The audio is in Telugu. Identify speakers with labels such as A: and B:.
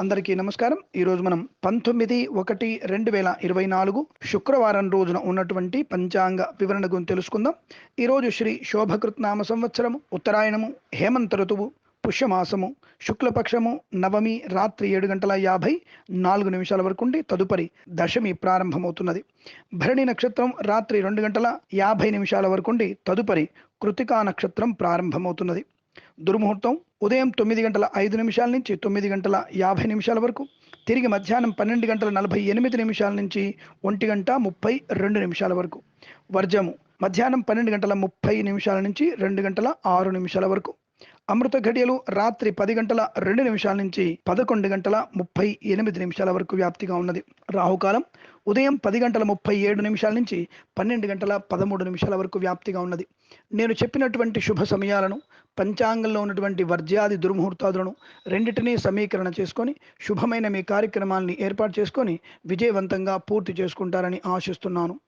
A: అందరికీ నమస్కారం. ఈరోజు మనం పంతొమ్మిది ఒకటి రెండు వేల ఇరవై నాలుగు శుక్రవారం రోజున ఉన్నటువంటి పంచాంగ వివరణ గురించి తెలుసుకుందాం. ఈరోజు శ్రీ శోభకృత్ నామ సంవత్సరము ఉత్తరాయణము హేమంత ఋతువు పుష్యమాసము శుక్లపక్షము నవమి రాత్రి ఏడు గంటల యాభై నాలుగు నిమిషాల వరకు ఉండి తదుపరి దశమి ప్రారంభమవుతున్నది. భరణి నక్షత్రం రాత్రి రెండు గంటల యాభై నిమిషాల వరకు ఉండి తదుపరి కృతికా నక్షత్రం ప్రారంభమవుతున్నది. దుర్ముహూర్తం ఉదయం తొమ్మిది గంటల ఐదు నిమిషాల నుంచి తొమ్మిది గంటల యాభై నిమిషాల వరకు తిరిగి మధ్యాహ్నం పన్నెండు గంటల నలభై ఎనిమిది నిమిషాల నుంచి ఒంటి గంట ముప్పై రెండు నిమిషాల వరకు. వర్జము మధ్యాహ్నం పన్నెండు గంటల ముప్పై నిమిషాల నుంచి రెండు గంటల ఆరు నిమిషాల వరకు. అమృత ఘడియలు రాత్రి పది గంటల రెండు నిమిషాల నుంచి పదకొండు గంటల ముప్పై ఎనిమిది నిమిషాల వరకు వ్యాప్తిగా ఉన్నది. రాహుకాలం ఉదయం పది గంటల ముప్పై ఏడు నిమిషాల నుంచి పన్నెండు గంటల పదమూడు నిమిషాల వరకు వ్యాప్తిగా ఉన్నది. నేను చెప్పినటువంటి శుభ సమయాలను పంచాంగంలో ఉన్నటువంటి వర్జ్యాది దుర్ముహూర్తాదులను రెండింటినీ సమీకరణ చేసుకొని శుభమైన మీ కార్యక్రమాల్ని ఏర్పాటు చేసుకొని విజయవంతంగా పూర్తి చేసుకుంటారని ఆశిస్తున్నాను.